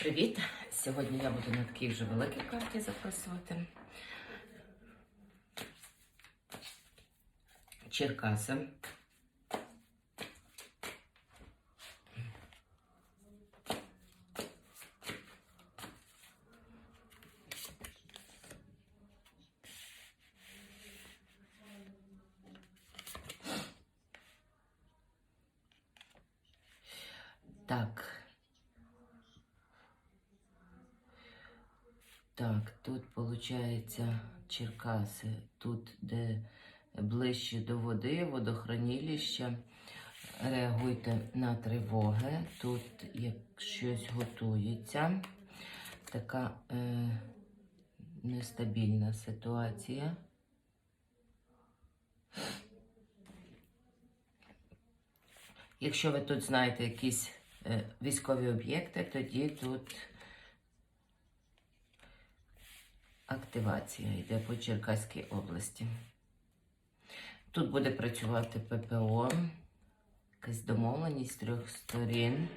Привіт! Сьогодні я буду на такій вже великій карті записувати. Черкаси. Так. Так, тут виходить Черкаси, тут де ближче до води, водохранилища. Реагуйте на тривоги. Тут як щось готується. Така е, нестабільна ситуація. Якщо ви тут знаєте якісь е, військові об'єкти, тоді тут активація йде по Черкаській області. Тут буде працювати ППО, якась домовленість з трьох сторін.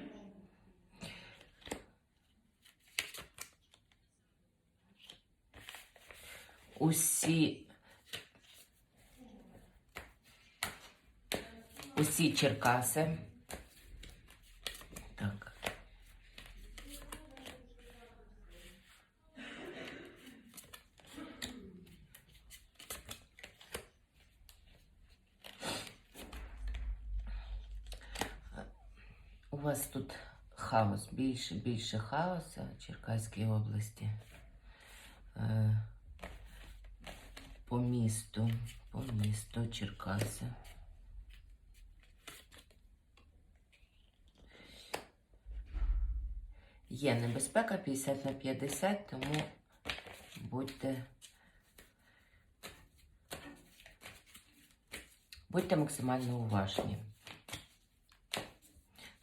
Усі усі Черкаси. Так. У вас тут хаос, більше, більше хаоса в Черкаській області. Е, По місту, по місту Черкаси. Є небезпека 50 на 50, тому будьте, будьте максимально уважні.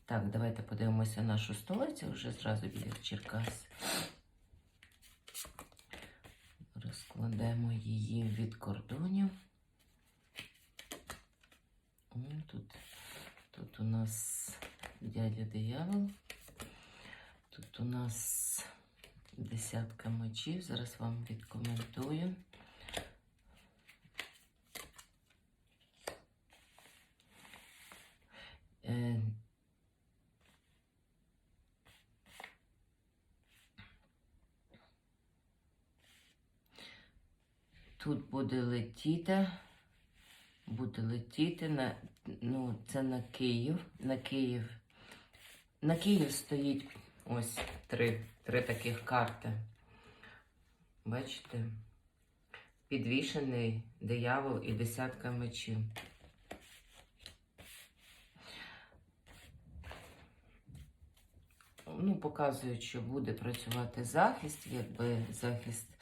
Так, давайте подивимося нашу столицю вже зразу біля Черкас. Розкладемо її від кордонів. Тут, тут у нас дядя диявол. Тут у нас десятка мечів. Зараз вам відкоментую. Е, Тут буде летіти, буде летіти на, ну, це на Київ. На Київ. На Київ стоїть ось три, три таких карти. Бачите? Підвішений диявол і десятка мечів. Ну, показують, що буде працювати захист, якби захист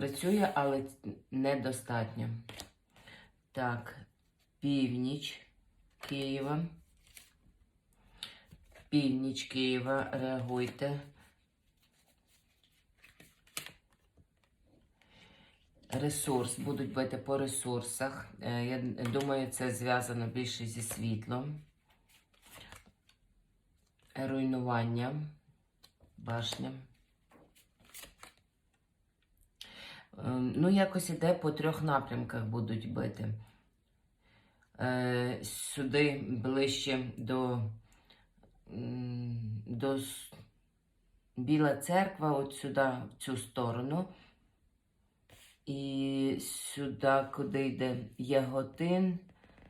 спрацює, але недостатньо. Так, північ Києва. Північ Києва, реагуйте. Ресурс, будуть бити по ресурсах. Е, Я думаю, це зв'язано більше зі світлом. Руйнування, башня. Ну, якось іде по трьох напрямках будуть бити. Е, Сюди ближче до, до Біла церква, от сюди, в цю сторону. І сюди, куди йде Яготин,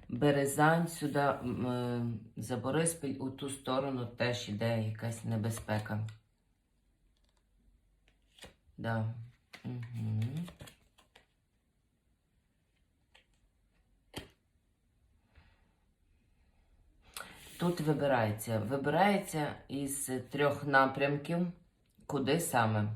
Березань, сюди е, за Бориспіль, у ту сторону теж йде якась небезпека. Да. Угу. Тут вибирається. Вибирається із трьох напрямків, куди саме.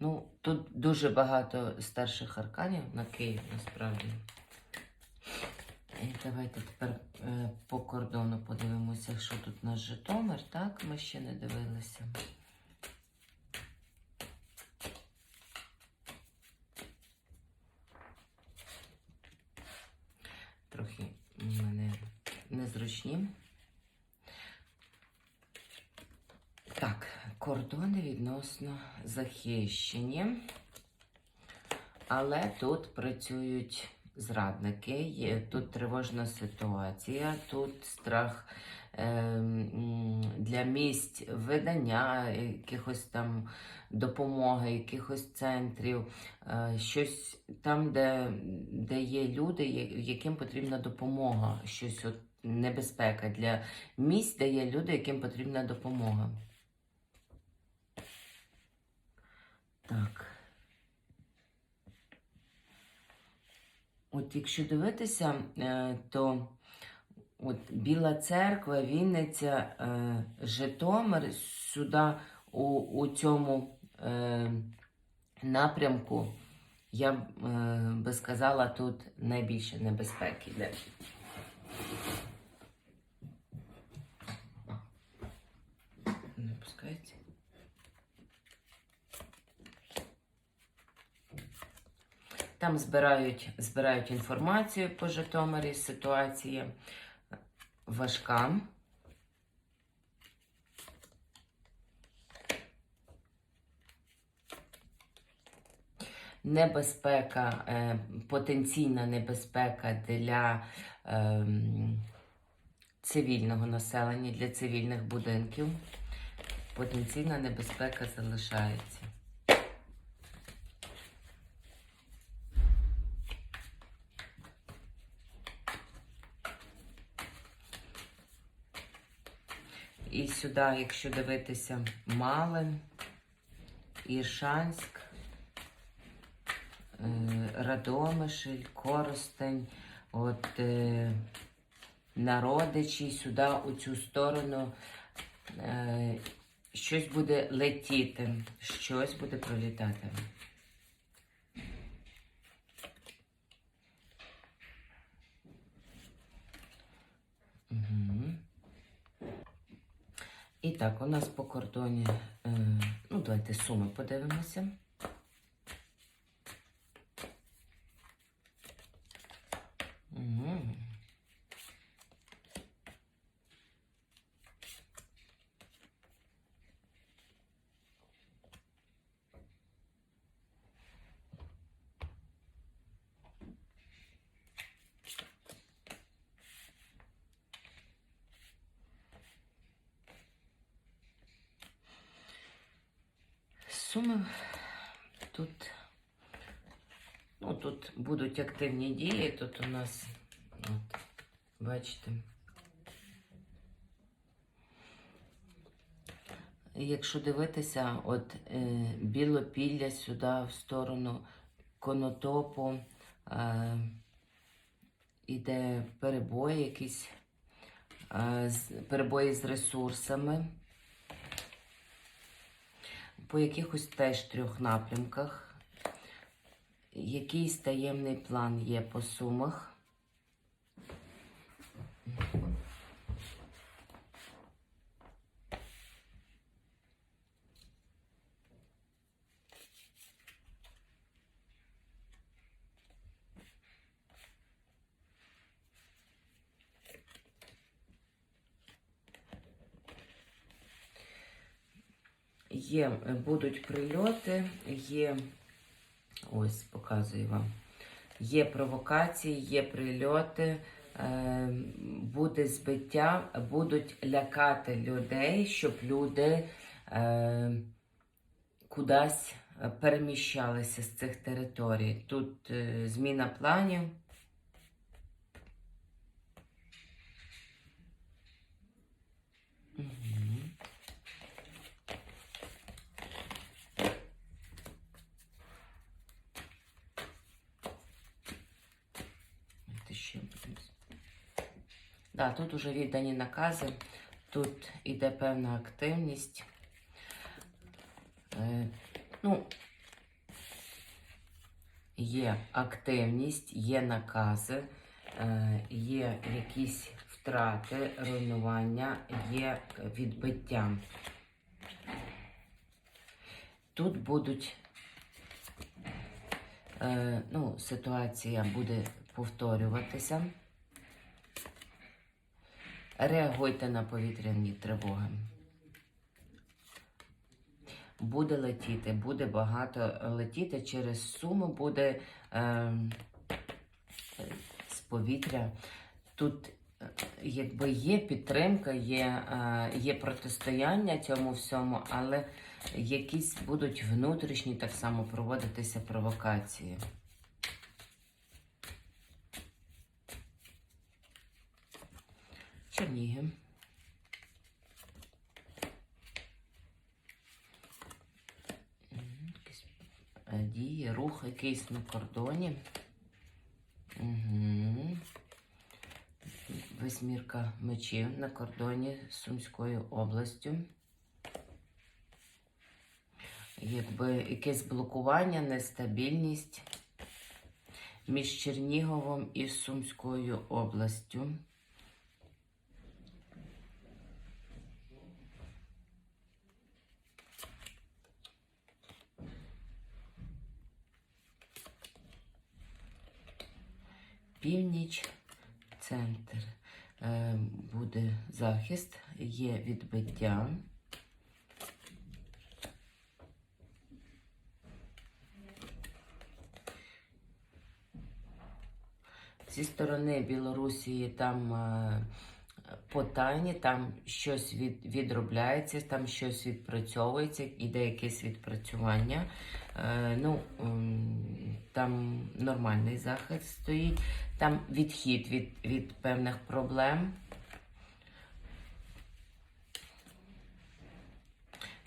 Ну, тут дуже багато старших арканів на Київ, насправді. І давайте тепер е, по кордону подивимося, що тут у нас Житомир, так? Ми ще не дивилися. В кордони відносно захищені. Але тут працюють зрадники, тут тривожна ситуація, тут страх е, для місць видання, якихось там допомоги, якихось центрів, е, щось там, де, де є люди, яким потрібна допомога, щось от небезпека для місць, де є люди, яким потрібна допомога. Так. От якщо дивитися, е, то от Біла церква, Вінниця, е, Житомир сюди у, у цьому е, напрямку, я б би сказала, тут найбільше небезпеки йде. Не пускається. Там збирають, збирають інформацію по Житомирі, ситуація важка. Небезпека, е, потенційна небезпека для ем, цивільного населення, для цивільних будинків. Потенційна небезпека залишається. І сюди, якщо дивитися, Малин, Іршанськ, е, Радомишль, Коростень, от е, Народичі, сюди, у цю сторону, е, щось буде летіти, щось буде пролітати. Угу. І так, у нас по кордоні, е, ну, давайте суми подивимося. Суми тут, ну, тут будуть активні дії, тут у нас, от, бачите. Якщо дивитися, от е, білопілля сюди в сторону конотопу, е, іде перебої якісь, е, перебої з ресурсами по якихось теж трьох напрямках. Якийсь таємний план є по сумах. Є, е, будуть прильоти, є, ось показую вам, є провокації, є прильоти, е, буде збиття, будуть лякати людей, щоб люди е, кудись переміщалися з цих територій. Тут зміна планів. Мгм. Це ще буде. Да, тут вже віддані накази, тут іде певна активність. Е, ну, є активність, є накази, е, є якісь втрати, руйнування, є відбиття. Тут будуть, е, ну, ситуація буде повторюватися. Реагуйте на повітряні тривоги. буде летіти, буде багато летіти через суму, буде е, з повітря. Тут е, якби є підтримка, є, е, є протистояння цьому всьому, але якісь будуть внутрішні так само проводитися провокації. Чернігів. Мгм, якісь, е, Дії, рух якийсь на кордоні. Угу. Восьмірка мечів на кордоні з Сумською областю. Якби якесь блокування, нестабільність між Черніговом і Сумською областю. Північ, центр. Е, буде захист, є відбиття. Зі сторони Білорусі там е, по тайні, там щось від, відробляється, там щось відпрацьовується, іде якесь відпрацювання. Е, ну, там нормальний захист стоїть, там відхід від, від певних проблем.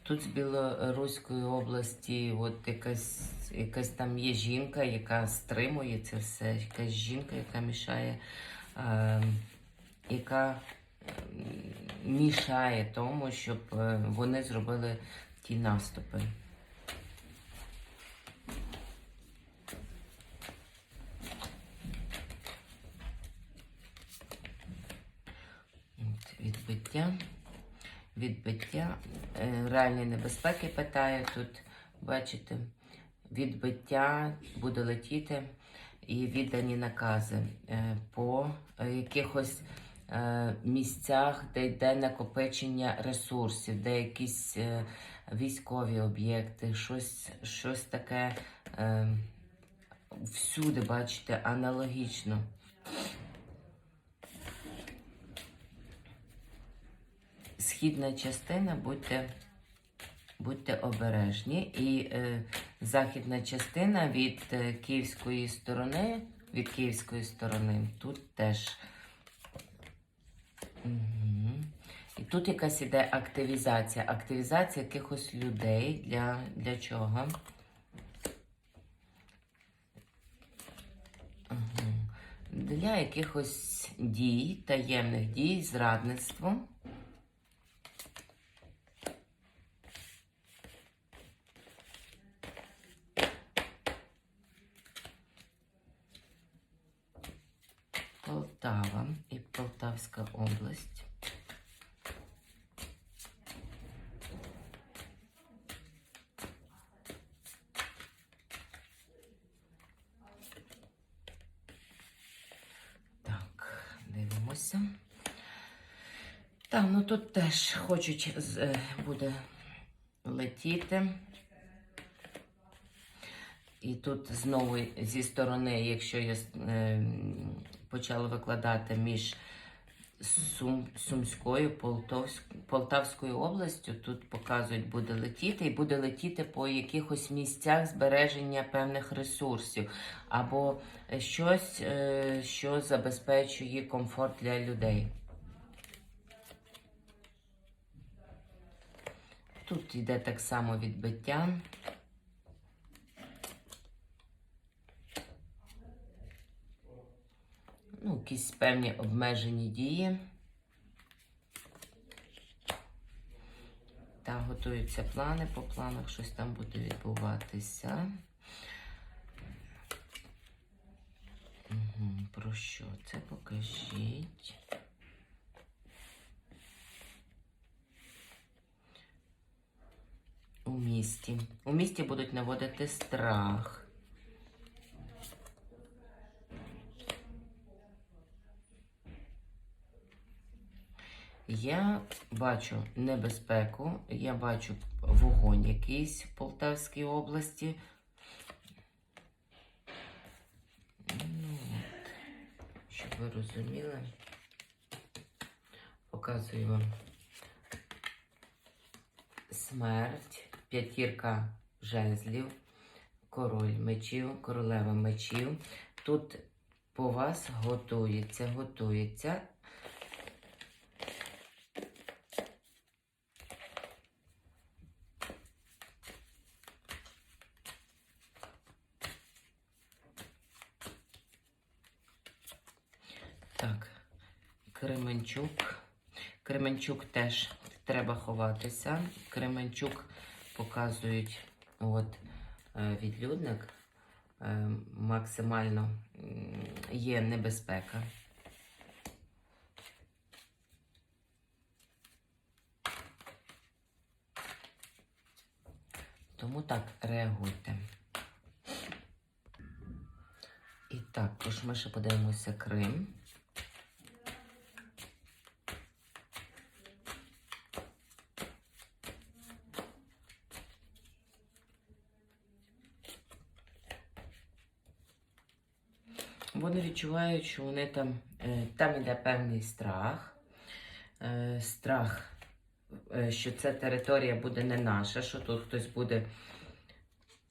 Тут з Білоруської області от якась, якась там є жінка, яка стримує це все, якась жінка, яка мішає, е, яка е, мішає тому, щоб е, вони зробили ті наступи. Відбиття. Відбиття. Е, Реальні небезпеки питаю тут. Бачите, відбиття буде летіти і віддані накази по якихось місцях, де йде накопичення ресурсів, де якісь е, військові об'єкти, щось, щось таке е, всюди, бачите, аналогічно. Східна частина, будьте, будьте обережні. І е, західна частина від е, київської сторони, від київської сторони, тут теж. І тут якась іде активізація. Активізація якихось людей. Для, для чого? Для якихось дій, таємних дій, зрадництво. Полтава і Полтавська область. Так, дивимося. Так, ну тут теж хочуть е, буде летіти. І тут знову зі сторони, якщо я е, почала викладати між Сум, Сумською, Полтавськ, Полтавською областю, тут показують, буде летіти, і буде летіти по якихось місцях збереження певних ресурсів, або щось, е, що забезпечує комфорт для людей. Тут йде так само відбиття. Ну, якісь певні обмежені дії. Та готуються плани, по планах щось там буде відбуватися. Угу, про що це покажіть? У місті. У місті будуть наводити страх. Я бачу небезпеку, я бачу вогонь якийсь в Полтавській області. Ну, от, щоб ви розуміли, показую вам смерть, п'ятірка жезлів, король мечів, королева мечів. Тут по вас готується, готується. Так, Кременчук. Кременчук теж треба ховатися. Кременчук показують от, е, відлюдник. Е, Максимально є небезпека. Тому так реагуйте. І також ми ще подивимося Крим. Вони відчувають, що вони там, е, там іде певний страх. Е, Страх, е, що ця територія буде не наша, що тут хтось буде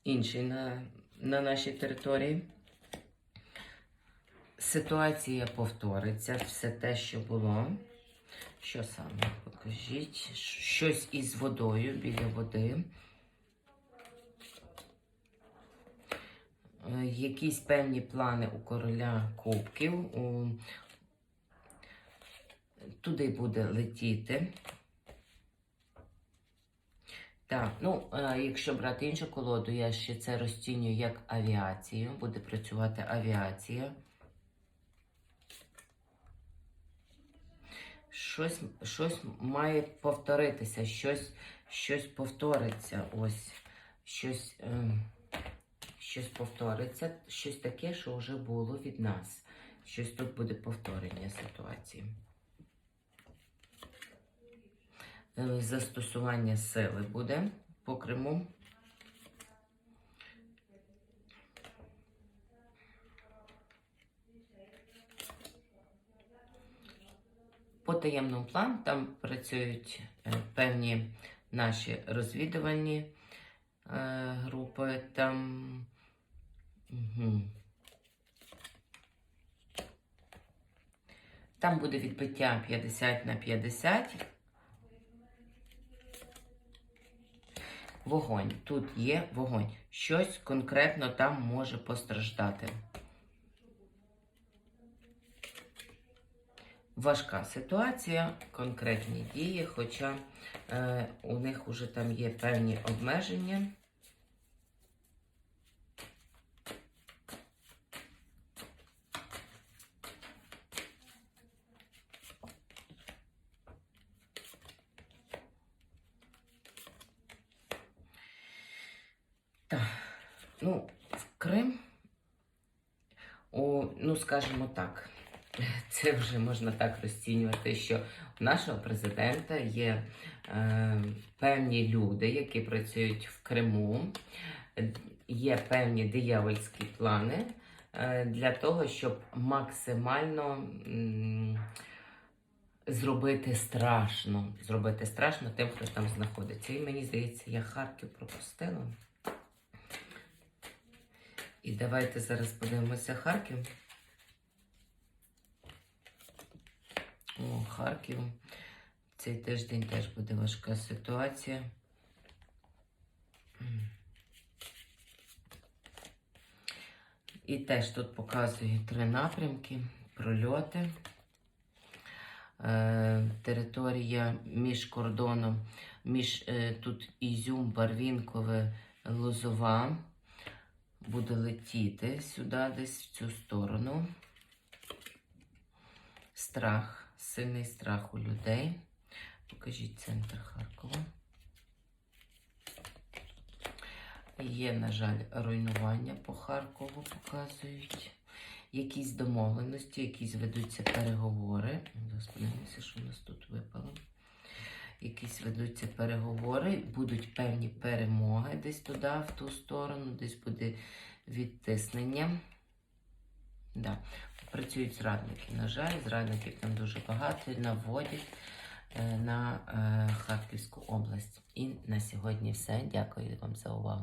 інший на, на нашій території. Ситуація повториться, все те, що було. Що саме? Покажіть. Щось із водою біля води. Якісь певні плани у короля кубків. Туди буде летіти. Так, ну, е, якщо брати іншу колоду, я ще це розцінюю як авіацію. Буде працювати авіація. Щось, щось має повторитися, щось, щось повториться. Ось, щось, е, щось повториться, щось таке, що вже було від нас. Щось тут буде повторення ситуації. Е, Застосування сили буде по Криму. По таємному плану там працюють е, певні наші розвідувальні е, групи. Там. Там буде відбиття 50 на 50. Вогонь. Тут є вогонь. Щось конкретно там може постраждати. Важка ситуація, конкретні дії, хоча е, у них вже там є певні обмеження. Ну, в Крим, о, ну, скажімо так, це вже можна так розцінювати, що у нашого президента є е, певні люди, які працюють в Криму, є певні диявольські плани е, для того, щоб максимально м, зробити страшно, зробити страшно тим, хто там знаходиться. І мені здається, я Харків пропустила. І давайте зараз подивимося Харків. О, Харків. Цей тиждень теж буде важка ситуація. І теж тут показує три напрямки, прольоти. Е, територія між кордоном, між е, тут Ізюм, Барвінкове, Лозова. Буде летіти сюди, десь в цю сторону. Страх, сильний страх у людей. Покажіть центр Харкова. Є, на жаль, руйнування по Харкову показують. Якісь домовленості, якісь ведуться переговори. Зараз що у нас тут випало. Якісь ведуться переговори, будуть певні перемоги десь туди, в ту сторону, десь буде відтиснення. Да. Працюють зрадники. На жаль, зрадників там дуже багато наводять е, на е, Харківську область. І на сьогодні все. Дякую вам за увагу.